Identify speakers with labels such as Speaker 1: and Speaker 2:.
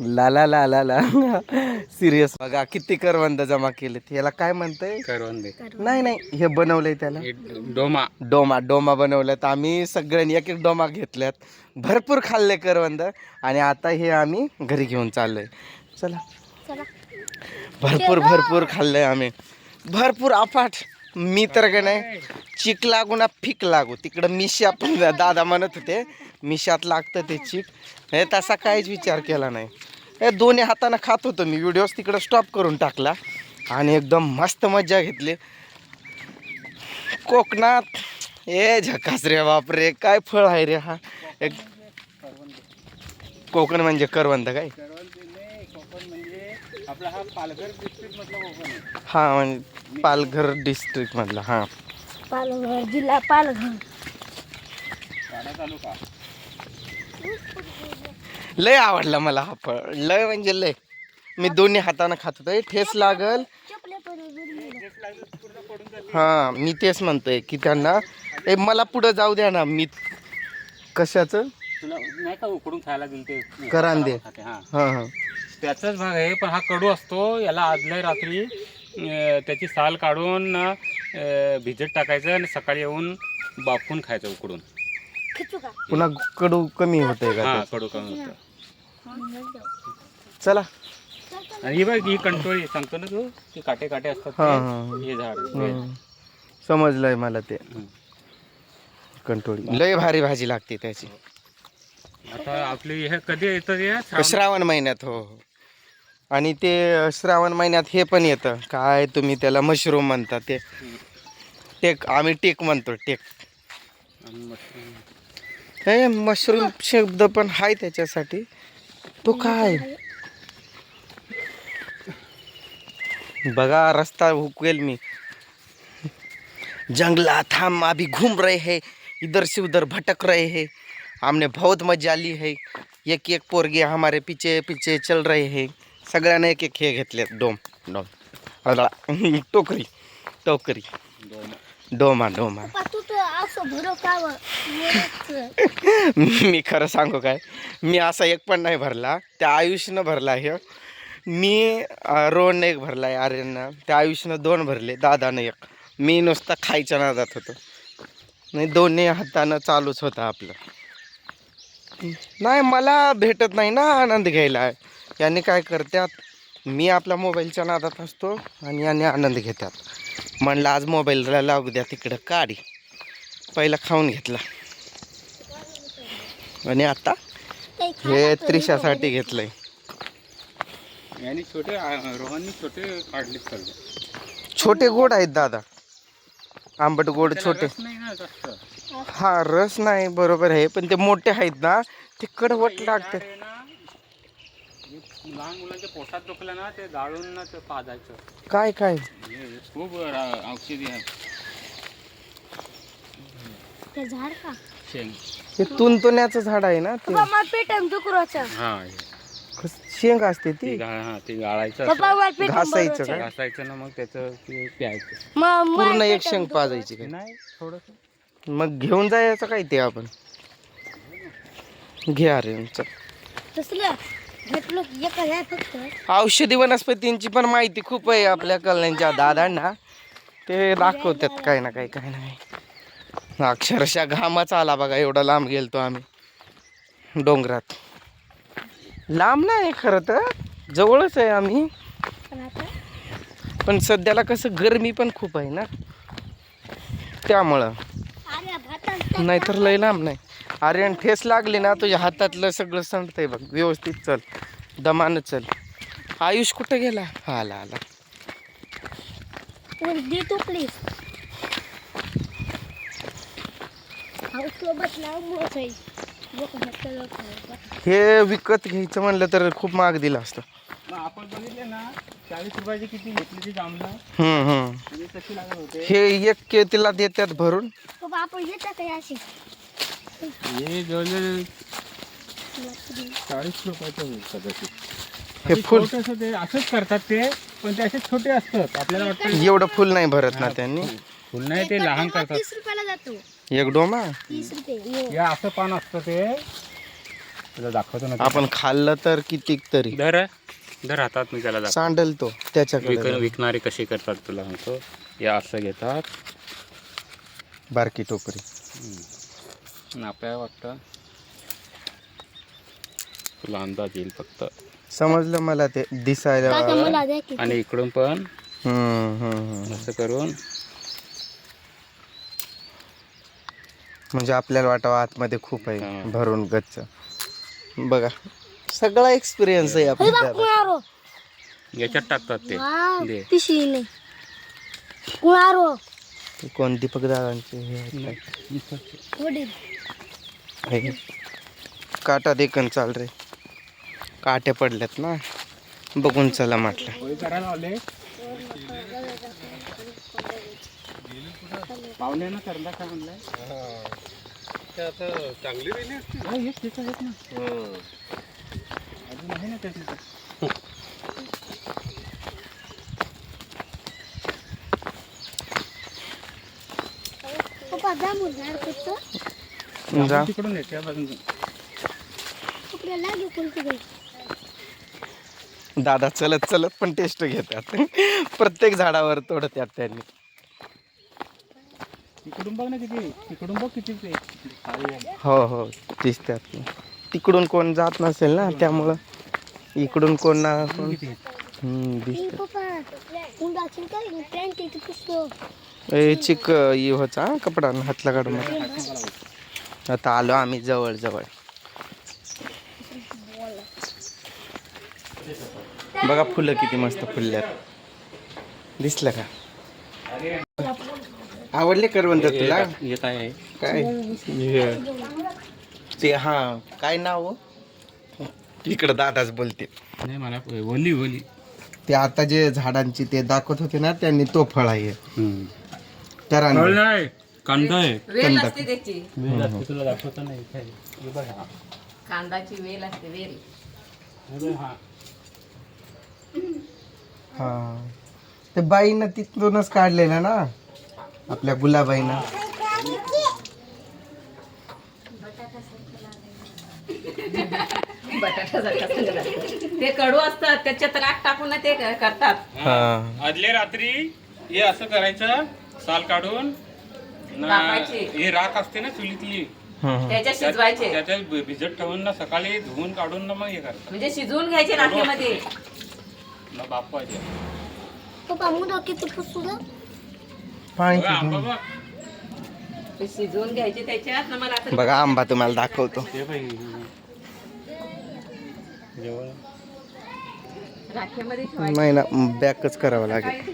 Speaker 1: ला ला ला ला ला सिरियस बघा किती करवंद जमा केलेत. याला काय म्हणतंय?
Speaker 2: करवंदे.
Speaker 1: नाही नाही. हे बनवलंय त्याला.
Speaker 2: डोमा.
Speaker 1: डोमा डोमा बनवल्यात. आम्ही सगळ्यांनी एक एक डोमा घेतल्यात. भरपूर खाल्ले करवंद. आणि आता हे आम्ही घरी घेऊन चाललोय. चला.
Speaker 3: चला.
Speaker 1: भरपूर भरपूर खाल्लंय आम्ही. भरपूर अफाट. मी तर का नाही चिक लागू ना फिक लागू. तिकडं मिशा पण दादा म्हणत होते. मिशात लागतं ते चिक. हे तसा काहीच विचार केला नाही. हे दोन्ही हातानं खात होतो मी. व्हिडिओज तिकडं स्टॉप करून टाकला आणि एकदम मस्त मजा घेतली. कोकणात ए झकास रे बापरे काय फळ आहे रे हा? एक कोकण म्हणजे करवंद काय?
Speaker 2: म्हणजे हा
Speaker 1: हा म्हणजे पालघर डिस्ट्रिक्ट मधला हा.
Speaker 3: पालघर जिल्हा पालघर.
Speaker 1: लय आवडला मला हा फळ. लय म्हणजे लय. मी दोन्ही हाताने खात होतो. ठेस लागल. हा मी तेच म्हणतोय की त्यांना ए मला पुढं जाऊ द्या ना. मी कशाचं?
Speaker 2: तुला नाही का उकडून खायला दिल ते
Speaker 1: करांदे.
Speaker 2: खाते, हा.
Speaker 1: हा हा.
Speaker 2: त्याचाच भाग आहे पण हा कडू असतो. याला आदल्या रात्री अं, त्याची साल काढून अं, भिजत टाकायचं आणि सकाळी येऊन बाफून खायचं उकडून.
Speaker 3: खिचू का?
Speaker 1: पुन्हा कडू कमी होतंय का
Speaker 2: हा? कडू कमी होतं
Speaker 1: चला.
Speaker 2: आणि ही बघ ही कंटोळी सांगतो ना तू ते काटे काटे असतात
Speaker 1: हा,
Speaker 2: ते.
Speaker 1: हा.
Speaker 2: हे. झाड.
Speaker 1: हम्म. समजलंय मला ते. कंटोळी लय भारी भाजी लागते त्याची.
Speaker 2: आता आपली हे कधी येतं श्रावण-
Speaker 1: श्रावण महिन्यात हो हो. आणि ते श्रावण महिन्यात हे पण येतं. काय तुम्ही त्याला मशरूम म्हणता ते. टेक आम्ही टेक म्हणतो टेक.
Speaker 2: आणि मग-
Speaker 1: हे मशरूम शब्द पण आहे त्याच्यासाठी. काय बघा रस्ता हुकवेल मी। जंगलात हम अभी घूम रहे हैं इधर से उधर भटक रहे हैं। हमने बहुत मज़ा ली है। एक एक पोरगे हमारे पीछे पीछे चल रहे हैं। सगळ्यांना एक एक हे घेतले डोम डोम। टोकरी टोकरी। डोमा डोमा। मी खरं सांगू काय? मी असा एक पण नाही भरला. त्या आयुष्यनं भरला आहे मी अं, एक भरला आहे आर्यनं त्या आयुष्यनं दोन भरले दादानं एक. मी नुसता खायच्या नादात होतो. नाही दोन्ही हातानं चालूच होतं आपलं. नाही मला भेटत नाही ना आनंद घ्यायला. यांनी काय करतात मी आपल्या मोबाईलच्या नादात असतो आणि यांनी आनंद घेतात म्हणलं आज मोबाईलला लागू द्या तिकडं काढी. पहिला खाऊन घेतला. आणि आता हे त्रिशासाठी घेतलंय.
Speaker 2: यांनी छोटे छोटे काढले सर्व
Speaker 1: छोटे गोड आहेत दादा. आंबट गोड छोटे. हा रस नाही बरोबर आहे. पण ते मोठे आहेत ना ते कडवट लागते.
Speaker 2: लहान मुलांच्या पोटात दुखलं ना ते जाळून ना ते पाजायचं.
Speaker 1: काय काय?
Speaker 2: खूप औषधी आहे
Speaker 3: ते झाड का?
Speaker 2: शेंग
Speaker 1: हे तुंतुण्याचं झाड आहे ना ते.
Speaker 3: पप्पा मला पेटन दुकरोचं
Speaker 2: हा हे.
Speaker 1: कस- शेंग असते
Speaker 2: ते.
Speaker 1: ती
Speaker 2: गा- हा ते गाळायचं
Speaker 3: पप्पा. मला
Speaker 1: घासायचं?
Speaker 2: घासायचं ना मग त्याचं ते प्यायचं.
Speaker 1: पूर्ण एक शेंग. पाजायची काय
Speaker 2: नाही थोडस.
Speaker 1: मग घेऊन जायचं काय ते आपण? घे अरे चल.
Speaker 3: तसलं घेतलं की एका ह्या फक्त.
Speaker 1: औषधी वनस्पतींची पण माहिती खूप आहे आपल्या कल्याणच्या दादांना. ते दाखवतात काय ना काय काय नाही अक्षरशः घामाच आला बघा एवढा लांब गेलतो आम्ही. डोंगरात. लांब नाही खरं तर जवळच आहे आम्ही.
Speaker 3: पण
Speaker 1: सध्याला कसं गरमी पण खूप आहे ना. त्यामुळं. नाहीतर लय लांब नाही. आर्यन ठेस लागली ना तुझ्या हातातलं सगळं संपतंय बघ. व्यवस्थित चल. दमानं चल. आयुष कुठं गेला? आला आला
Speaker 3: वर दे तू प्लीज हा सोबत नाव
Speaker 1: हे विकत घ्यायचं म्हणलं तर खूप महाग दिलं असतं.
Speaker 2: आपण बघितले ना चाळीस रुपयाची किती घेतली ती जांभळं?
Speaker 1: हम्म हम्म.
Speaker 2: म्हणजे कशी लागत होते.
Speaker 1: हे एक केतीला देतात भरून.
Speaker 3: पप्पा आपण येतात काय असे.
Speaker 2: हे जवळजवळ चाळीस रुपयाचं.
Speaker 1: हे फुल.
Speaker 2: ते असंच करतात ते पण ते असे छोटे असतात. आपल्याला वाटतं
Speaker 1: एवढं फुल नाही भरत ना त्यांनी.
Speaker 2: फुल नाही ते लहान करतात.
Speaker 3: तीस रुपयाला जातो.
Speaker 1: एक डोमा
Speaker 3: ये.
Speaker 2: असं पान असतं ते. तुला दाखवतो ना
Speaker 1: आपण खाल्लं तर कितीक तरी?
Speaker 2: धर धर हातात मी त्याला दाखव
Speaker 1: सांडल तो
Speaker 2: विक
Speaker 1: त्याच्याकडे
Speaker 2: विकणारे कसे करतात तुला म्हणतो या असं घेतात.
Speaker 1: बारकी टोकरी.
Speaker 2: आणि आपल्याला वाटतं. तुला अंदाज येईल फक्त.
Speaker 1: समजलं मला ते दिसायला.
Speaker 3: काका मला द्या की.
Speaker 2: आणि इकडून पण.
Speaker 1: हम्म, हम्म, हम्म.
Speaker 2: असं करून.
Speaker 1: म्हणजे आपल्याला वाटावं आतमध्ये खूप आहे
Speaker 2: हा.
Speaker 1: भरून गच्च. बघा. सगळा एक्सपिरियन्स आहे
Speaker 3: अरे
Speaker 1: आपल्या
Speaker 3: बा कुणारो?
Speaker 2: याच्यात टाकतात ते. दे.
Speaker 3: कुणारो?
Speaker 1: कोण? दीपक दादांचे. हे आहेत काय?
Speaker 3: वडील.
Speaker 1: हे. काटा देखन चाल रे. काट्या पडल्यात ना. बघून चला म्हटलं.
Speaker 2: पाहुण्यानं करला काय म्हणलंय. चांगली ना. अजून आहे ना त्याची
Speaker 3: पप्पा जा मुलगा कुठं?
Speaker 1: जा.
Speaker 2: तिकडून येते बाजून
Speaker 3: आपल्याला
Speaker 1: दादा चलत चलत पण टेस्ट घेतात. प्रत्येक झाडावर तोडत्यात त्यांनी.
Speaker 2: तिकडून बघ ना किती तिकडून बघ किती ते.
Speaker 1: हो हो. दिसतात तिकडून कोण जात नसेल ना त्यामुळं इकडून कोण ना कोण.
Speaker 2: किती
Speaker 1: हम्म, दिसतं.
Speaker 3: पप्पा उंडा काय पॅन्ट इथे पुसतो
Speaker 1: ए चिक ही होता कपडा हातला काढून आता आलो आम्ही जवळ जवळ बघा फुलं किती मस्त फुलल्यात. दिसलं का? आवडले करवंत तुला?
Speaker 2: आहे?
Speaker 1: काय? ते हा काय नाव हो? इकडं दादाच बोलते.
Speaker 2: नाही मला ओली ओली.
Speaker 1: ते आता जे झाडांची ते दाखवत होते ना त्यांनी तो फळ आहे. तर
Speaker 2: नाही कांदा आहे.
Speaker 4: वेल असते त्याची.
Speaker 2: तुला दाखवतो. हे हा.
Speaker 4: कांदाची वेल असते वेल.
Speaker 2: हे.
Speaker 1: ते बाईनं तिथूनच काढलेलं ना. आपल्या गुलाबाईनं.
Speaker 4: बटाटा ते कडू असतात त्याच्यात राख टाकून ना ते करतात.
Speaker 1: हा.
Speaker 2: आदल्या रात्री हे असं करायचं साल काढून ना-. हे राख असते ना चुलीतली.
Speaker 1: हम्म.
Speaker 4: त्याच्यात शिजवायचे.
Speaker 2: त्याच्यात भि- भिजत ठेवून ना सकाळी धुवून काढून ना मग हे करतात.
Speaker 4: म्हणजे शिजवून घ्यायचे राखेमध्ये.
Speaker 2: ना बापाचे
Speaker 3: पप्पा मुलं किती पुसू
Speaker 1: पाणी
Speaker 2: बघा, आंबा
Speaker 1: किती?
Speaker 2: बघ.
Speaker 4: ते शिजवून घ्यायचे त्याच्यात ना मग आता
Speaker 1: बघा आंबा तुम्हाला दाखवतो.
Speaker 2: हे
Speaker 4: ठेवायचे
Speaker 1: नाही ना बॅकच करावं लागेल.
Speaker 4: सकाळी